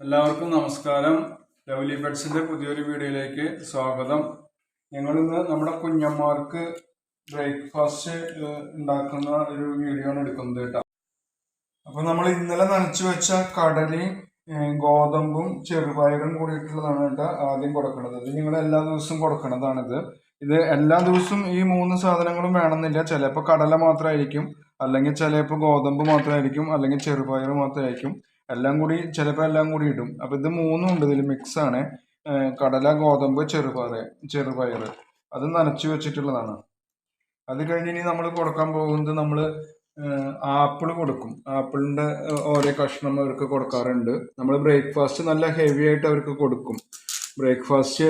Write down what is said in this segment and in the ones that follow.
എല്ലാവർക്കും നമസ്കാരം. ലവ്ലി ബെഡ്സിന്റെ പുതിയൊരു വീഡിയോയിലേക്ക് സ്വാഗതം. ഞങ്ങൾ ഇന്ന് നമ്മുടെ കുഞ്ഞന്മാർക്ക് ബ്രേക്ക്ഫാസ്റ്റ് ഉണ്ടാക്കുന്ന ഒരു വീഡിയോ ആണ് എടുക്കുന്നത് കേട്ടോ. അപ്പൊ നമ്മൾ ഇന്നലെ നനച്ചു വെച്ച കടലയും ഗോതമ്പും ചെറുപയറും കൂടിയിട്ടുള്ളതാണ് കേട്ടോ ആദ്യം കൊടുക്കുന്നത്. ഇത് നിങ്ങൾ എല്ലാ ദിവസവും കൊടുക്കണതാണിത് ഇത് എല്ലാ ദിവസവും ഈ മൂന്ന് സാധനങ്ങളും വേണമെന്നില്ല. ചിലപ്പോൾ കടല മാത്രമായിരിക്കും അല്ലെങ്കിൽ ചിലപ്പോൾ ഗോതമ്പ് മാത്രമായിരിക്കും അല്ലെങ്കിൽ ചെറുപയർ മാത്രമായിരിക്കും. എല്ലാം കൂടി ചിലപ്പോൾ എല്ലാം കൂടി ഇടും. അപ്പൊ ഇത് മൂന്നും ഉണ്ട്. ഇതിൽ മിക്സാണ് കടല ഗോതമ്പ് ചെറുപയർ ചെറുപയർ. അത് നനച്ചു വെച്ചിട്ടുള്ളതാണ്. അത് കഴിഞ്ഞ് ഇനി നമ്മൾ കൊടുക്കാൻ പോകുന്നത് നമ്മൾ ആപ്പിൾ കൊടുക്കും. ആപ്പിളിന്റെ ഓരോ കഷ്ണം അവർക്ക് കൊടുക്കാറുണ്ട്. നമ്മൾ ബ്രേക്ക്ഫാസ്റ്റ് നല്ല ഹെവി ആയിട്ട് അവർക്ക് കൊടുക്കും. ബ്രേക്ക്ഫാസ്റ്റ്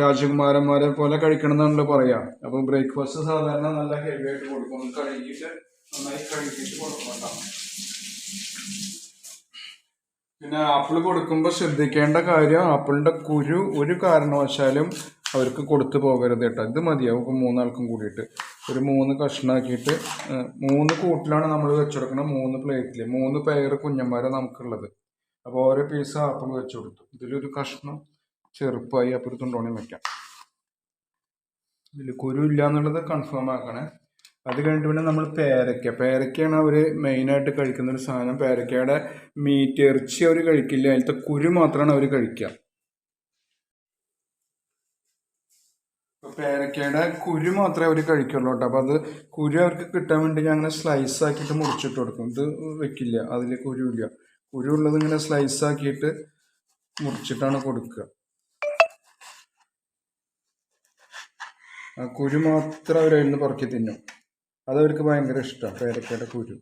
രാജകുമാരന്മാരെ പോലെ കഴിക്കണം എന്നാണല്ലോ പറയാ. അപ്പം ബ്രേക്ക്ഫാസ്റ്റ് സാധാരണ നല്ല ഹെവി ആയിട്ട് കൊടുക്കും. കഴുകിയിട്ട് നന്നായി കഴുകിയിട്ട് കൊടുക്കണം പിന്നെ ആപ്പിൾ കൊടുക്കുമ്പോൾ ശ്രദ്ധിക്കേണ്ട കാര്യം ആപ്പിളിന്റെ കുരു ഒരു കാരണവശാലും അവർക്ക് കൊടുത്തു പോകരുത് കേട്ടോ. ഇത് മതിയാവും. മൂന്നാൾക്കും കൂടിയിട്ട്. ഒരു മൂന്ന് കഷ്ണാക്കിയിട്ട് മൂന്ന് കൂട്ടിലാണ് നമ്മൾ വെച്ചുകൊടുക്കുന്നത് മൂന്ന് പ്ലേറ്റിൽ മൂന്ന് പേര് കുഞ്ഞന്മാരെ നമുക്കുള്ളത്. അപ്പോൾ ഓരോ പീസ് ആപ്പിൾ വെച്ച് കൊടുത്തു. ഇതിലൊരു കഷ്ണം ചെറുപ്പമായി അപ്പുറത്തുണ്ടോണേ വയ്ക്കാം ഇതിൽ കുരു ഇല്ല എന്നുള്ളത് കൺഫേം ആക്കണേ. അത് കഴിഞ്ഞിട്ട് പിന്നെ നമ്മൾ പേരയ്ക്ക പേരയ്ക്കയാണ് അവർ മെയിനായിട്ട് കഴിക്കുന്ന ഒരു സാധനം. പേരയ്ക്കയുടെ മീറ്റ് ഇറച്ചി അവർ കഴിക്കില്ല. അതിലത്തെ കുരു മാത്രമാണ് അവർ കഴിക്കുക. പേരക്കയുടെ കുരു മാത്രമേ അവർ കഴിക്കുള്ളൂ കേട്ടോ. അപ്പോൾ അത് കുരു അവർക്ക് കിട്ടാൻ വേണ്ടി ഞാൻ അങ്ങനെ സ്ലൈസ് ആക്കിയിട്ട് മുറിച്ചിട്ട് കൊടുക്കും. ഇത് വെക്കില്ല. അതിൽ കുരു ഇല്ല. കുരു ഉള്ളത് ഇങ്ങനെ സ്ലൈസ് ആക്കിയിട്ട് മുറിച്ചിട്ടാണ് കൊടുക്കുക. ആ കുരു മാത്രം അവരായിരുന്നു നിന്ന് പറക്കി തിന്നും. അതവർക്ക് ഭയങ്കര ഇഷ്ടമാണ് പേരക്കയുടെ കുരു.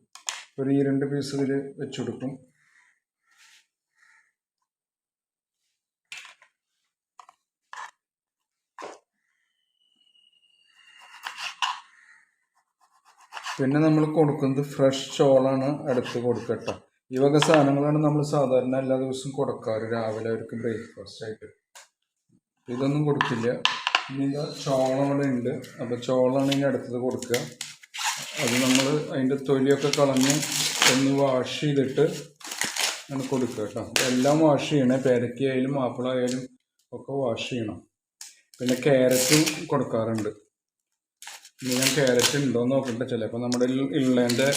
ഒരു ഈ രണ്ട് പീസ് ഇതിൽ വെച്ച് കൊടുക്കും. പിന്നെ നമ്മൾ കൊടുക്കുന്നത് ഫ്രഷ് ചോളാണ് അടുത്ത് കൊടുക്കട്ടോ. ഈ വക സാധനങ്ങളാണ് നമ്മൾ സാധാരണ എല്ലാ ദിവസവും കൊടുക്കാറ്. രാവിലെ അവർക്ക് ബ്രേക്ക്ഫാസ്റ്റ് ആയിട്ട്. ഇതൊന്നും കൊടുക്കില്ല. ഇനി ചോളം ഇവിടെ ഉണ്ട്. അപ്പോൾ ചോളാണ് ഇനി അടുത്തത് കൊടുക്കുക. അത് നമ്മൾ അതിന്റെ തൊലിയൊക്കെ കളഞ്ഞ് ഒന്ന് വാഷ് ചെയ്തിട്ട് അങ്ങനെ കൊടുക്കുക കേട്ടോ. എല്ലാം വാഷ് ചെയ്യണേ. പേരക്കയായാലും ആപ്പിളായാലും ഒക്കെ വാഷ് ചെയ്യണം. പിന്നെ ക്യാരറ്റും കൊടുക്കാറുണ്ട്. ഇനി ഞാൻ ക്യാരറ്റ് ഉണ്ടോ എന്ന് നോക്കട്ടെ ചിലപ്പോൾ നമ്മുടെ ഉള്ള- ഉള്ളതിന്റെ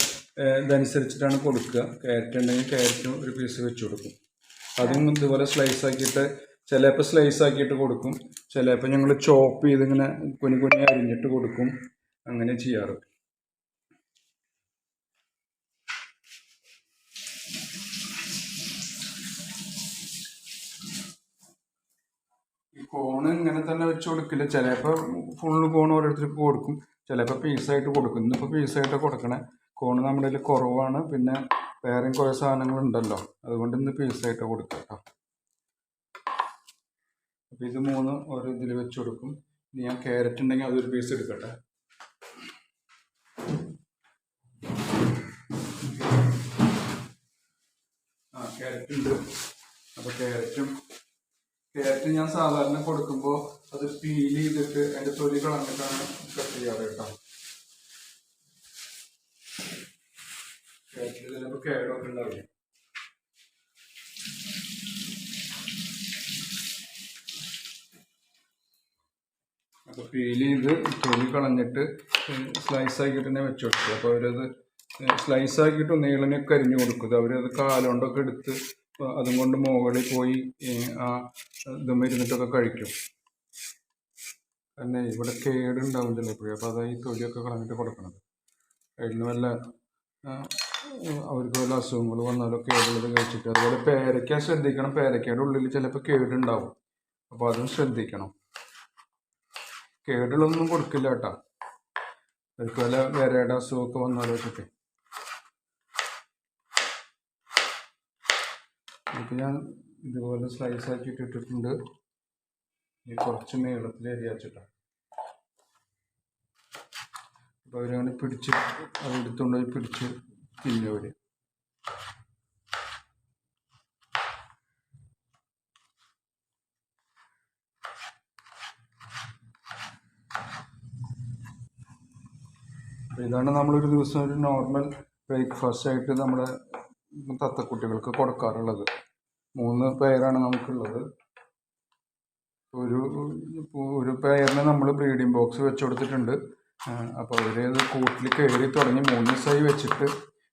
ഇതനുസരിച്ചിട്ടാണ് കൊടുക്കുക. ക്യാരറ്റ് ഉണ്ടെങ്കിൽ ക്യാരറ്റും ഒരു പീസ് വെച്ച് കൊടുക്കും. അതും ഇതുപോലെ സ്ലൈസ് ആക്കിയിട്ട് ചിലപ്പോൾ സ്ലൈസ് ആക്കിയിട്ട് കൊടുക്കും. ചിലപ്പോൾ ഞങ്ങൾ ചോപ്പ് ചെയ്ത് ഇങ്ങനെ കുനി കുഞ്ഞു അരിഞ്ഞിട്ട് കൊടുക്കും. അങ്ങനെ ചെയ്യാറ് ഈ കോണ് ഇങ്ങനെ തന്നെ വെച്ച് കൊടുക്കില്ല. ചിലപ്പോൾ ഫുള്ള് കോൺ ഓരോരുത്തർക്ക് കൊടുക്കും. ചിലപ്പോൾ പീസായിട്ട് കൊടുക്കും. ഇന്നിപ്പോൾ പീസായിട്ട് കൊടുക്കണേ. കോണ് നമ്മുടെ കയ്യിൽ കുറവാണ്. പിന്നെ വേറെയും കുറേ സാധനങ്ങളുണ്ടല്ലോ. അതുകൊണ്ട് ഇന്ന് പീസായിട്ട് കൊടുക്കുക കേട്ടോ. അപ്പോൾ ഇത് മൂന്ന് ഓരോ ഇതിൽ വെച്ച് കൊടുക്കും. ഇനി ഞാൻ ക്യാരറ്റ് ഉണ്ടെങ്കിൽ അതൊരു പീസ് എടുക്കട്ടെ. ആ ക്യാരറ്റ് ഉണ്ട്. അപ്പോൾ ക്യാരറ്റും ക്യാരറ്റ് ഞാൻ സാധാരണ കൊടുക്കുമ്പോൾ അത് പീൽ ചെയ്തിട്ട് അതിന്റെ തൊലി കളഞ്ഞിട്ടാണ് കട്ട് ചെയ്യാറ് കേട്ടോ. ക്യാരറ്റിൽ ചിലപ്പോൾ കേടൊക്കെ ഉണ്ടാവില്ല? അപ്പോൾ പീൽ ചെയ്ത് തൊലി കളഞ്ഞിട്ട് സ്ലൈസ് ആക്കിയിട്ട് തന്നെ വെച്ച് കൊടുക്കും അപ്പോൾ അവരത് സ്ലൈസ് ആക്കിയിട്ട് നീളനൊക്കെ അരിഞ്ഞു കൊടുക്കും ഇത് അവരത് കാലുകൊണ്ടൊക്കെ എടുത്ത് അതും കൊണ്ട് മുകളിൽ പോയി ആ ഇതും ഇരുന്നിട്ടൊക്കെ കഴിക്കും. തന്നെ ഇവിടെ കേടുണ്ടാവും എപ്പോഴും അപ്പോൾ അതാ ഈ തൊലിയൊക്കെ കളഞ്ഞിട്ട് കൊടുക്കണത്. അതിന് വല്ല അവർക്ക് വല്ല അസുഖങ്ങൾ വന്നാലോ കേടുള്ളത് കഴിച്ചിട്ട്. അതുപോലെ പേരയ്ക്ക ശ്രദ്ധിക്കണം. പേരയ്ക്കയുടെ ഉള്ളിൽ ചിലപ്പോൾ കേടുണ്ടാവും. അപ്പോൾ അതും ശ്രദ്ധിക്കണം. കേടുള്ളൊന്നും കൊടുക്കില്ല കേട്ടോ. അവർക്ക് വല്ല വിരയുടെ അസുഖമൊക്കെ വന്നാലോ വെച്ചിട്ട്. ഇപ്പം ഞാൻ ഇതുപോലെ സ്ലൈസ് ആക്കിയിട്ട് ഇട്ടിട്ടുണ്ട്. ഈ കുറച്ച് നീളത്തിൽ അരിയാച്ചിട്ടാണ് അപ്പോൾ അവരങ്ങനെ പിടിച്ച് അത് എടുത്തുകൊണ്ട് പോയി പിടിച്ച് തിന്നവർ ഇതാണ് നമ്മളൊരു ദിവസം ഒരു നോർമൽ ബ്രേക്ക്ഫാസ്റ്റ് ആയിട്ട് നമ്മുടെ തത്തക്കുട്ടികൾക്ക് കൊടുക്കാറുള്ളത്. മൂന്ന് പെയറാണ് നമുക്കുള്ളത്. ഒരു ഒരു പെയറിന് നമ്മൾ ബ്രീഡിംഗ് ബോക്സ് വെച്ച് കൊടുത്തിട്ടുണ്ട്. അപ്പോൾ അവർ കൂട്ടിൽ കയറി തുടങ്ങി മൂന്ന് ദിവസമായി വെച്ചിട്ട്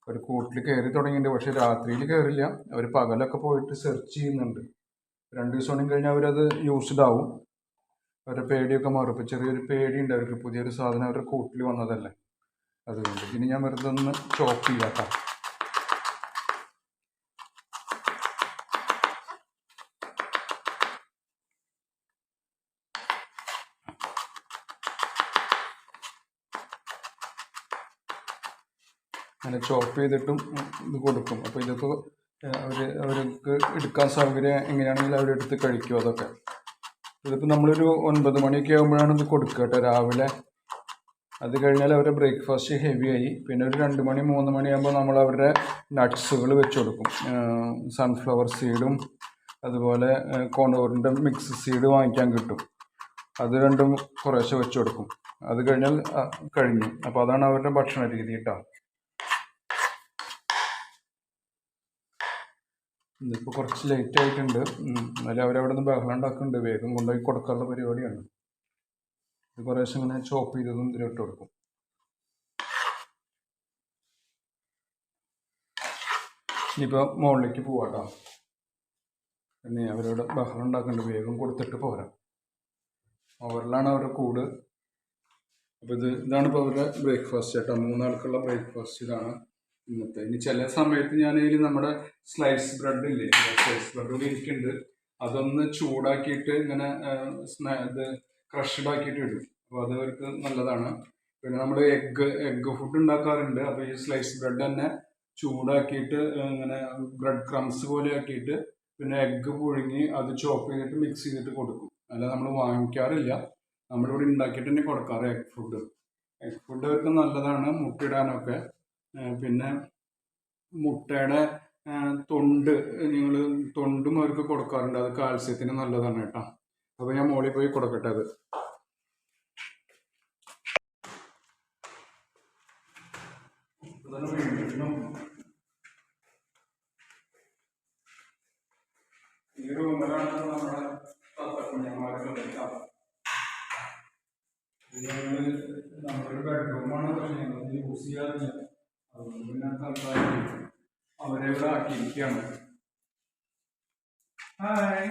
അവർ കൂട്ടിൽ കയറി തുടങ്ങിയിട്ടുണ്ട്. പക്ഷേ രാത്രിയിൽ കയറില്ല. അവർ പകലൊക്കെ പോയിട്ട് സെർച്ച് ചെയ്യുന്നുണ്ട്. രണ്ട് ദിവസം കഴിഞ്ഞാൽ അവരത് യൂസ്ഡ് ആവും. അവരുടെ പേടിയൊക്കെ മാറും. ചെറിയൊരു പേടിയുണ്ട്. അവർക്ക് പുതിയൊരു സാധനം അവരുടെ കൂട്ടിൽ വന്നതല്ലേ. അതുകൊണ്ട് ഇനി ഞാൻ വെറുതെ ഒന്ന് ചോപ്പ് ചെയ്യാം അങ്ങനെ ചോപ്പ് ചെയ്തിട്ടും ഇത് കൊടുക്കും. അപ്പോൾ ഇതൊക്കെ അവർ അവർക്ക് എടുക്കാൻ സൗകര്യം എങ്ങനെയാണെങ്കിലും അവരെടുത്ത് കഴിക്കും അതൊക്കെ. ഇതിപ്പോൾ നമ്മളൊരു ഒൻപത് മണിയൊക്കെ ആകുമ്പോഴാണ് ഇത് കൊടുക്കുക കേട്ടോ രാവിലെ. അത് കഴിഞ്ഞാൽ അവരുടെ ബ്രേക്ക്ഫാസ്റ്റ് ഹെവി ആയി. പിന്നെ ഒരു രണ്ട് മണി മൂന്ന് മണിയാകുമ്പോൾ നമ്മൾ അവരുടെ നട്ട്സുകൾ വെച്ച് കൊടുക്കും. സൺഫ്ലവർ സീഡും അതുപോലെ കോണ്ടോറിന്റെ മിക്സ് സീഡ് വാങ്ങിക്കാൻ കിട്ടും. അത് രണ്ടും കുറേശ്ശെ വെച്ച് കൊടുക്കും. അത് കഴിഞ്ഞാൽ കഴിഞ്ഞു. അപ്പോൾ അതാണ് അവരുടെ ഭക്ഷണ രീതി കേട്ടോ. ഇതിപ്പോൾ കുറച്ച് ലേറ്റ് ആയിട്ടുണ്ട്. എന്നാലും അവരവിടെ നിന്ന് ബഹളം ഉണ്ടാക്കുന്നുണ്ട്. വേഗം കൊണ്ടുപോയി കൊടുക്കാനുള്ള പരിപാടിയാണ്. ഇത് ദിവസം ഇങ്ങനെ ചോപ്പ് ചെയ്തതും ഇതിലോട്ട് കൊടുക്കും. ഇനിയിപ്പോൾ മുകളിലേക്ക് പോവാട്ടോ. പിന്നെ അവരോട് ബഹളം ഉണ്ടാക്കുന്നുണ്ട്. വേഗം കൊടുത്തിട്ട് പോരാം. ഓവറിലാണ് അവരുടെ കൂട്. അപ്പോൾ ഇത് ഇതാണ് ഇപ്പോൾ അവരുടെ ബ്രേക്ക്ഫാസ്റ്റ് ചേട്ടാ. മൂന്നാൾക്കുള്ള ബ്രേക്ക്ഫാസ്റ്റ് ഇതാണ്. ഇന്നത്തെ. ഇനി ചില സമയത്ത് ഞാൻ ഇതിൽ നമ്മുടെ സ്ലൈസ് ബ്രെഡ് ഇല്ലേ സ്ലൈസ് ബ്രെഡ് കൂടി ഇരിക്കുന്നുണ്ട് അതൊന്ന് ചൂടാക്കിയിട്ട് ഇങ്ങനെ ഇത് ക്രഷ്ഡ് ആക്കിയിട്ട് ഇടും. അപ്പോൾ അത് അവർക്ക് നല്ലതാണ്. പിന്നെ നമ്മൾ എഗ്ഗ് എഗ്ഗ് ഫുഡ് ഉണ്ടാക്കാറുണ്ട്. അപ്പോൾ ഈ സ്ലൈസ് ബ്രെഡ് തന്നെ ചൂടാക്കിയിട്ട് ഇങ്ങനെ ബ്രെഡ് ക്രംസ് പോലെ ആക്കിയിട്ട് പിന്നെ എഗ്ഗ് പുഴുങ്ങി അത് ചോപ്പ് ചെയ്തിട്ട് മിക്സ് ചെയ്തിട്ട് കൊടുക്കും. അല്ല നമ്മൾ വാങ്ങിക്കാറില്ല. നമ്മളിവിടെ ഉണ്ടാക്കിയിട്ട് തന്നെ കൊടുക്കാറ് എഗ് ഫുഡ് എഗ് ഫുഡ് അവർക്ക് നല്ലതാണ് മുട്ടയിടാനൊക്കെ ഏഹ് പിന്നെ മുട്ടയുടെ തൊണ്ട് നിങ്ങൾ തൊണ്ടും അവർക്ക് കൊടുക്കാറുണ്ട്. അത് കാൽസ്യത്തിന് നല്ലതാണ് കേട്ടോ. അപ്പോൾ ഞാൻ മോളിൽ പോയി കൊടുക്കട്ടെ അത്. ഈ റൂമിലാണ് നമ്മുടെ തത്തക്കുഞ്ഞന്മാരൊക്കെ നമ്മുടെ ബെഡ്റൂമാണ് പക്ഷെ ഞങ്ങൾ യൂസ് ചെയ്യാറില്ല. അതുകൊണ്ട് പിന്നെ അവരെ ഇവിടെ ആക്കിയിരിക്കുകയാണ്. ഹായ്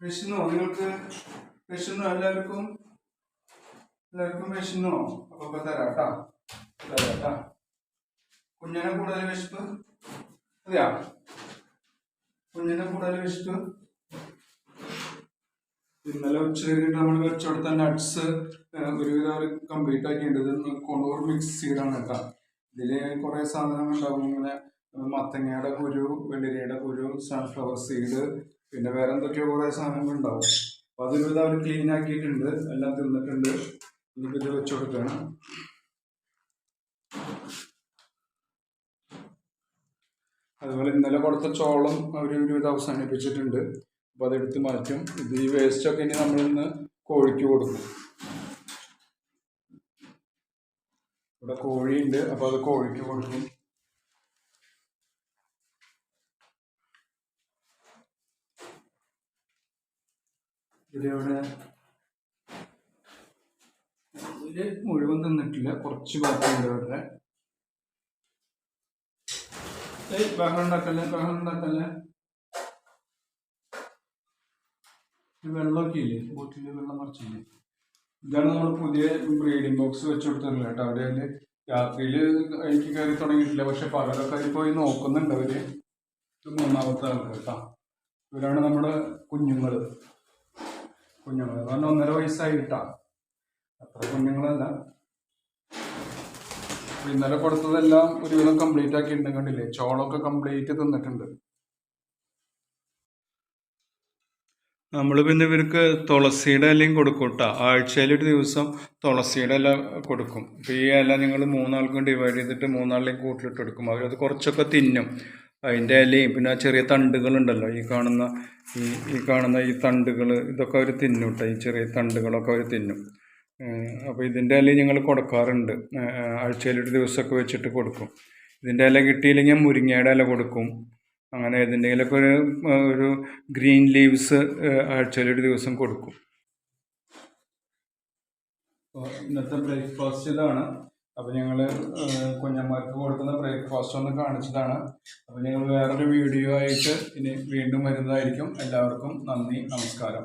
വിശന്നോ നിങ്ങൾക്ക് വിശന്നോ എല്ലാവർക്കും എല്ലാവർക്കും വിശന്നോ അപ്പൊ ഇപ്പൊ തരാട്ടാ തരാട്ടാ കുഞ്ഞിനെ കൂടുതൽ വിശപ്പ് അതെയാ? കുഞ്ഞിനെ കൂടുതൽ വിശപ്പ് ഇന്നലെ ഉച്ച കഴിഞ്ഞിട്ട് നമ്മൾ വെച്ചുകൊടുത്ത നട്ട്സ് ഒരുവിധം കംപ്ലീറ്റ് ആക്കിയിട്ടുണ്ട്. ഇത് കോണ്ടോർ മിക്സ് ചെയ്താണ് കേട്ടോ ഇതിൽ കുറെ സാധനങ്ങൾ ഉണ്ടാവും. ഇങ്ങനെ മത്തങ്ങയുടെ കുരു വെള്ളരിയുടെ കുരു സൺഫ്ലവർ സീഡ് പിന്നെ വേറെ എന്തൊക്കെയോ കുറെ സാധനങ്ങൾ ഉണ്ടാവും. അപ്പൊ അതൊരുവിധം അവർ ക്ലീൻ ആക്കിയിട്ടുണ്ട്. എല്ലാം തിന്നിട്ടുണ്ട്. ഇനിയിപ്പോ ഇത് വെച്ചു കൊടുക്കണം. അതുപോലെ ഇന്നലെ കൊടുത്ത ചോളം അവർ ഒരുവിധം അവസാനിപ്പിച്ചിട്ടുണ്ട്. അപ്പോൾ അതെടുത്ത് മാറ്റും. ഇത് ഈ വേസ്റ്റൊക്കെ ഇനി നമ്മളിന്ന് കോഴിക്ക് കൊടുക്കും. ഇവിടെ കോഴിയുണ്ട് അപ്പോൾ അത് കോഴിക്ക് കൊടുക്കും. ഇതിലൂടെ ഇതിൽ മുഴുവൻ തന്നിട്ടില്ല കുറച്ച് ബാക്കിയുണ്ട് ഏയ് ബഹളം ഉണ്ടാക്കല്ലേ ബഹളം ഉണ്ടാക്കല്ലേ? വെള്ളമൊക്കെ ഇല്ലേ? ബോട്ടിൽ വെള്ളം നിറച്ചില്ലേ? ഇതാണ് നമ്മൾ പുതിയ ബ്രീഡിംഗ് ബോക്സ് വെച്ച് കൊടുത്തത് കേട്ടോ. അവിടെ അതിൽ രാത്രിയിൽ എനിക്ക് കയറി തുടങ്ങിയിട്ടില്ല. പക്ഷെ പകലൊക്കെ പോയി നോക്കുന്നുണ്ട് അവർ. മൂന്നാമത്തെ ആൾക്ക് കേട്ടോ. ഇവരാണ് നമ്മുടെ കുഞ്ഞുങ്ങൾ കുഞ്ഞുങ്ങൾ കാരണം ഒന്നര വയസ്സായി കിട്ടാ. അത്ര കുഞ്ഞുങ്ങളല്ല. ഇന്നലെ കൊടുത്തതെല്ലാം ഒരുവിധം കംപ്ലീറ്റ് ആക്കിയിട്ടുണ്ട് കണ്ടില്ലേ? ചോളൊക്കെ കംപ്ലീറ്റ് തിന്നിട്ടുണ്ട്. നമ്മൾ പിന്നെ ഇവർക്ക് തുളസിയുടെ ഇലയും കൊടുക്കും കേട്ടോ ആഴ്ചയിൽ ഒരു ദിവസം തുളസിയുടെ ഇല കൊടുക്കും. അപ്പോൾ ഈ ഇല നിങ്ങൾ മൂന്നാൾക്കും ഡിവൈഡ് ചെയ്തിട്ട് മൂന്നാളിലെയും കൂട്ടിലിട്ട് കൊടുക്കും അവരത് കുറച്ചൊക്കെ തിന്നും. അതിന്റെ ഇലയും പിന്നെ ചെറിയ തണ്ടുകളുണ്ടല്ലോ. ഈ കാണുന്ന ഈ ഈ കാണുന്ന ഈ തണ്ടുകൾ ഇതൊക്കെ അവർ തിന്നും കേട്ടോ ഈ ചെറിയ തണ്ടുകളൊക്കെ അവർ തിന്നും. അപ്പോൾ ഇതിന്റെ ഇല ഞങ്ങൾ കൊടുക്കാറുണ്ട്. ആഴ്ചയിൽ ഒരു ദിവസമൊക്കെ വെച്ചിട്ട് കൊടുക്കും. ഇതിന്റെ ഇല കിട്ടിയില്ലെങ്കിൽ മുരിങ്ങയുടെ ഇല കൊടുക്കും. അങ്ങനെ ഏതിന്റെങ്കിലൊക്കെ ഒരു ഒരു ഗ്രീൻ ലീവ്സ് ആഴ്ചയിൽ ഒരു ദിവസം കൊടുക്കും. ഇന്നത്തെ ബ്രേക്ക്ഫാസ്റ്റ് ഇതാണ്. അപ്പോൾ ഞങ്ങൾ കുഞ്ഞന്മാർക്ക് കൊടുക്കുന്ന ബ്രേക്ക്ഫാസ്റ്റ് ഒന്ന് കാണിച്ചതാണ്. അപ്പോൾ ഞങ്ങൾ വേറൊരു വീഡിയോ ആയിട്ട് ഇനി വീണ്ടും വരുന്നതായിരിക്കും. എല്ലാവർക്കും നന്ദി നമസ്കാരം.